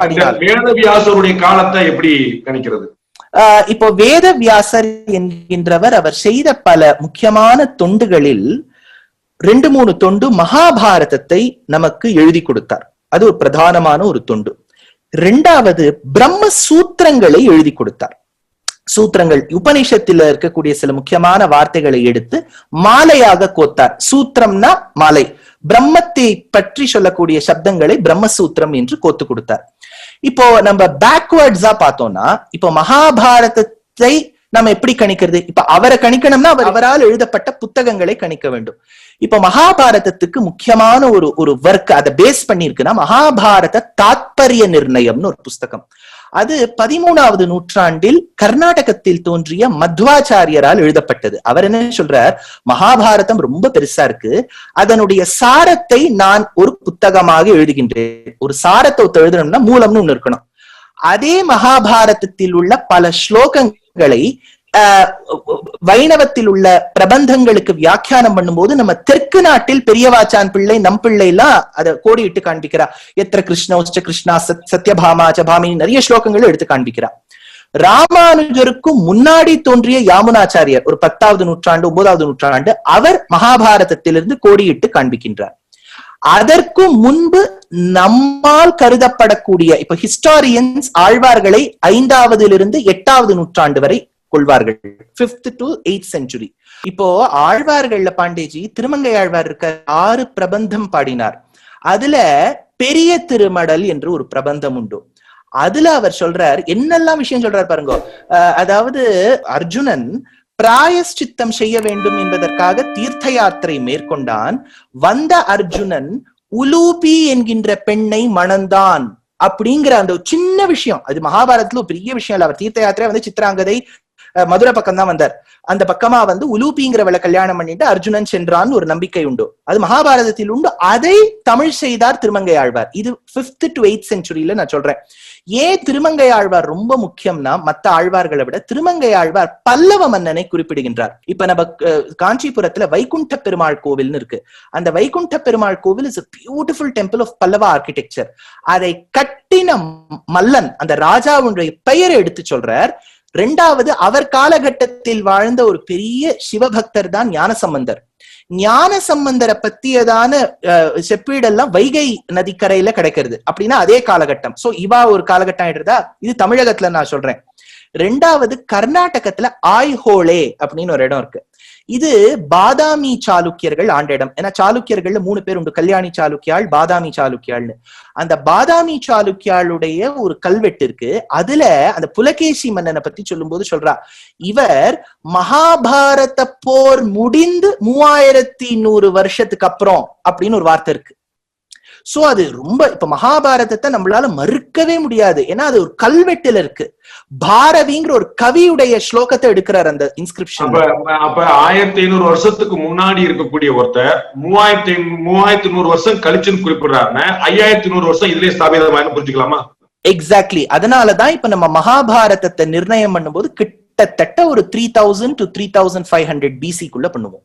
வேதவியாசருடைய காலத்தை எப்படி கணிக்கிறது? இப்போ வேத வியாசர் என்கின்றவர் அவர் செய்த பல முக்கியமான தொண்டுகளில் ரெண்டு மூணு தொண்டு மகாபாரதத்தை நமக்கு எழுதி கொடுத்தார். அது ஒரு பிரதானமான ஒரு தொண்டு. ரெண்டாவது பிரம்ம சூத்திரங்களை எழுதி கொடுத்தார். சூத்திரங்கள் உபனிஷத்துல இருக்கக்கூடிய சில முக்கியமான வார்த்தைகளை எடுத்து மாலையாக கோத்தார். சூத்திரம்னா மாலை. பிரம்மத்தை பற்றி சொல்லக்கூடிய சப்தங்களை பிரம்மசூத்திரம் என்று கோத்து கொடுத்தார். இப்போ நம்ம பேக்வேர்ட்ஸா பார்த்தோம்னா இப்போ மகாபாரதத்தை நம்ம எப்படி கணிக்கிறது? இப்ப அவரை கணிக்கணும்னா அவர் அவரால் எழுதப்பட்ட புத்தகங்களை கணிக்க வேண்டும். இப்ப மகாபாரதத்துக்கு முக்கியமான ஒரு ஒரு ஒர்க் அதை பேஸ் பண்ணிருக்குன்னா மகாபாரத தாத்பரிய நிர்ணயம்னு ஒரு புஸ்தகம். அது பதிமூணாவது நூற்றாண்டில் கர்நாடகத்தில் தோன்றிய மத்வாச்சாரியரால் எழுதப்பட்டது. அவர் என்ன சொல்றார்? மகாபாரதம் ரொம்ப பெருசா இருக்கு. அதனுடைய சாரத்தை நான் ஒரு புத்தகமாக எழுதுகின்றேன். ஒரு சாரத்தை எழுதணும்னா மூலம்னு ஒண்ணு இருக்கணும். அதே மகாபாரதத்தில் உள்ள பல ஸ்லோகங்களை வைணவத்தில் உள்ள பிரபந்தங்களுக்கு வியாக்கியானம் பண்ணும்போது நம்ம தெற்கு நாட்டில் பெரியவாச்சான் பிள்ளை நம் பிள்ளை எல்லாம் அதை கோடிட்டு காண்பிக்கிறா. எத்திர கிருஷ்ண கிருஷ்ணா சத் சத்யபாமா ஜபாமினி நிறைய ஸ்லோகங்கள் எடுத்து காண்பிக்கிறா. ராமானுஜருக்கு முன்னாடி தோன்றிய யாமுனாச்சாரியர் ஒரு பத்தாவது நூற்றாண்டு ஒன்பதாவது நூற்றாண்டு அவர் மகாபாரதத்திலிருந்து கோடியிட்டு காண்பிக்கின்றார். அதற்கு முன்பு நம்மால் கருதப்படக்கூடிய இப்ப ஹிஸ்டாரியன்ஸ் ஆழ்வார்களை ஐந்தாவதிலிருந்து எட்டாவது நூற்றாண்டு வரை கொள்வார்கள். பிப்த் டு எயிட் செஞ்சுரி இப்போ ஆழ்வார்கள்ல பாண்டேஜி திருமங்கை ஆழ்வார் இருக்க ஆறு பிரபந்தம் பாடினார். அதுல பெரிய திருமடல் என்று ஒரு பிரபந்தம் உண்டு. அதுல அவர் சொல்றார் என்னெல்லாம் விஷயம் சொல்றார் பாருங்க. அதாவது அர்ஜுனன் பிராயஷ்சித்தம் செய்ய வேண்டும் என்பதற்காக தீர்த்த யாத்திரை மேற்கொண்டான். வந்த அர்ஜுனன் உலூபி என்கின்ற பெண்ணை மணந்தான் அப்படிங்கிற அந்த சின்ன விஷயம். அது மகாபாரதத்துல ஒரு பெரிய விஷயம் இல்ல. அவர் தீர்த்த யாத்திரை வந்து சித்ராங்கதை மதுரை பக்கம் தான் வந்தார். அந்த பக்கமா வந்து உலூபிங்கிறவளை கல்யாணம் பண்ணிட்டு அர்ஜுனன் சென்றான் ஒரு நம்பிக்கை உண்டு. அது மகாபாரதத்தில் உண்டு. அதை தமிழ் செய்தார் திருமங்கை ஆழ்வார் இது பிப்த் டு எயிட் செஞ்சுரியில நான் சொல்றேன். ஏன் திருமங்கை ஆழ்வார் ரொம்ப முக்கியம்னா மத்த ஆழ்வார்களை விட திருமங்கை ஆழ்வார் பல்லவ மன்னனை குறிப்பிடுகின்றார். இப்ப நம்ம அஹ், காஞ்சிபுரத்துல வைகுண்ட பெருமாள் கோவில்னு இருக்கு. அந்த வைகுண்ட பெருமாள் கோவில் is beautiful temple of Pallava architecture அதை கட்டின மல்லன் அந்த ராஜாவுடைய பெயரை எடுத்து சொல்றார். ரெண்டாவது அவர் காலகட்டத்தில் வாழ்ந்த ஒரு பெரிய சிவபக்தர் தான் ஞானசம்பந்தர். ஞான சம்பந்தரை பத்தியதான செப்பீடெல்லாம் வைகை நதிக்கரையில கிடைக்கிறது. அப்படின்னா அதே காலகட்டம். சோ இவா ஒரு காலகட்டம் ஆயிடுறதா? இது தமிழகத்துல நான் சொல்றேன். ரெண்டாவது கர்நாடகத்துல ஆய்ஹோலே அப்படின்னு ஒரு இடம் இருக்கு. இது பாதாமி சாளுக்கியர்கள் ஆண்ட இடம் ஏன்னா சாளுக்கியர்கள்ல மூணு பேர் உண்டு. கல்யாணி சாளுக்கியாள் பாதாமி சாளுக்கியாள்னு. அந்த பாதாமி சாளுக்கியாளுடைய ஒரு கல்வெட்டு இருக்கு. அதுல அந்த புலகேசி மன்னனை பத்தி சொல்லும்போது சொல்றா இவர் மகாபாரத போர் முடிந்து மூவாயிரத்தி நூறு வருஷத்துக்கு அப்புறம் அப்படின்னு ஒரு வார்த்தை இருக்கு. சோ அது ரொம்ப இப்ப மகாபாரதத்தை நம்மளால மறுக்கவே முடியாது. ஏன்னா அது ஒரு கல்வெட்டுல இருக்கு. பாரதிங்கிற ஒரு கவியுடைய ஸ்லோகத்தை எடுக்கிறார் அந்த இன்ஸ்கிரிப்ஷன் அப்ப ஆயிரத்தி ஐநூறு வருஷத்துக்கு முன்னாடி இருக்கக்கூடிய ஒருத்தர் மூவாயிரத்தி மூவாயிரத்தி நூறு வருஷம் கழிச்சுன்னு குறிப்பிடுறாருன்னா ஐயாயிரத்தி நூறு வருஷம் இதுலயே ஸ்தாபிதமாயின்னு புரிஞ்சுக்கலாமா? எக்ஸாக்ட்லி அதனாலதான் இப்ப நம்ம மகாபாரதத்தை நிர்ணயம் பண்ணும்போது கிட்டத்தட்ட ஒரு three thousand to three thousand five hundred பிசிக்குள்ள பண்ணுவோம்.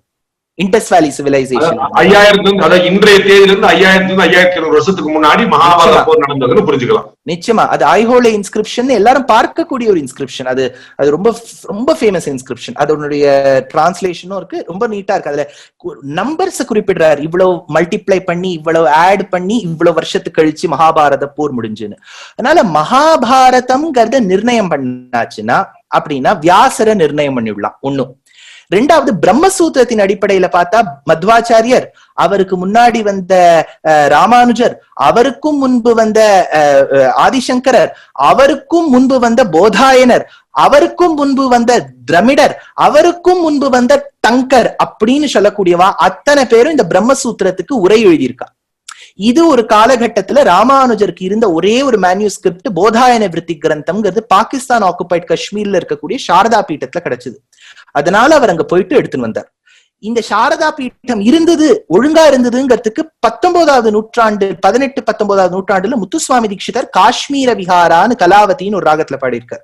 இண்டஸ் வேலி சிவிலைசேஷன் ஐயாயிரத்துல அதாவது இன்றைய தேதியில இருந்து ஐயாயிரத்தி ஐநூறு வருஷத்துக்கு முன்னாடி மகாபாரத. போர் நடந்ததுன்னு புரிஞ்சுக்கலாம். நிச்சயமா. அது ஐஹோலே இன்ஸ்கிரிப்ஷன் எல்லாரும் பார்க்கக்கூடிய ஒரு இன்ஸ்கிரிப்ஷன் அது அது ரொம்ப ரொம்ப ஃபேமஸ் இன்ஸ்கிரிப்ஷன் அதனுடைய டிரான்ஸ்லேஷனும் இருக்கு. ரொம்ப நீட்டா இருக்கு. அதுல நம்பர்ஸ் குறிப்பிடுறாரு. இவ்வளவு மல்டிப்ளை பண்ணி இவ்வளவு ஆட் பண்ணி இவ்வளவு வருஷத்துக்கு கழிச்சு மகாபாரத போர் முடிஞ்சுன்னு. அதனால மகாபாரதம்ங்கிறத நிர்ணயம் பண்ணாச்சுன்னா அப்படின்னா வியாசரை நிர்ணயம் பண்ணிவிடலாம் ஒண்ணும் ரெண்டாவது பிரம்மசூத்திரத்தின் அடிப்படையில பார்த்தா மத்வாச்சாரியர் அவருக்கு முன்னாடி வந்த ராமானுஜர் அவருக்கும் முன்பு வந்த அஹ், ஆதிசங்கரர் அவருக்கும் முன்பு வந்த போதாயனர் அவருக்கும் முன்பு வந்த திரமிடர் அவருக்கும் முன்பு வந்த டங்கர் அப்படின்னு சொல்லக்கூடியவா அத்தனை பேரும் இந்த பிரம்மசூத்திரத்துக்கு உரை எழுதியிருக்கா. இது ஒரு காலகட்டத்துல ராமானுஜருக்கு இருந்த ஒரே ஒரு மேன்யூஸ்கிரிப்ட் போதாயன விருத்தி கிரந்தம்ங்கிறது பாகிஸ்தான் ஆக்குபைட் காஷ்மீர்ல இருக்கக்கூடிய சாரதா பீட்டத்துல கிடைச்சது. அதனால அவர் அங்க போயிட்டு எடுத்துன்னு வந்தார். இந்த சாரதா பீட்டம் இருந்தது ஒழுங்கா இருந்ததுங்கிறதுக்கு பத்தொன்பதாவது நூற்றாண்டு பதினெட்டு பத்தொன்பதாவது நூற்றாண்டுல முத்துசுவாமி தீட்சிதர் காஷ்மீர விஹாரான்னு கலாவதின்னு ஒரு ராகத்துல பாடியிருக்கார்.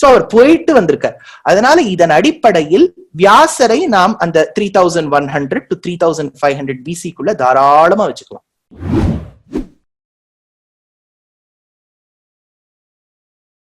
சோ அவர் போயிட்டு வந்திருக்கார். அதனால இதன் அடிப்படையில் வியாசரை நாம் அந்த three thousand one hundred to three thousand five hundred பிசிக்குள்ள தாராளமா வச்சுக்கலாம். you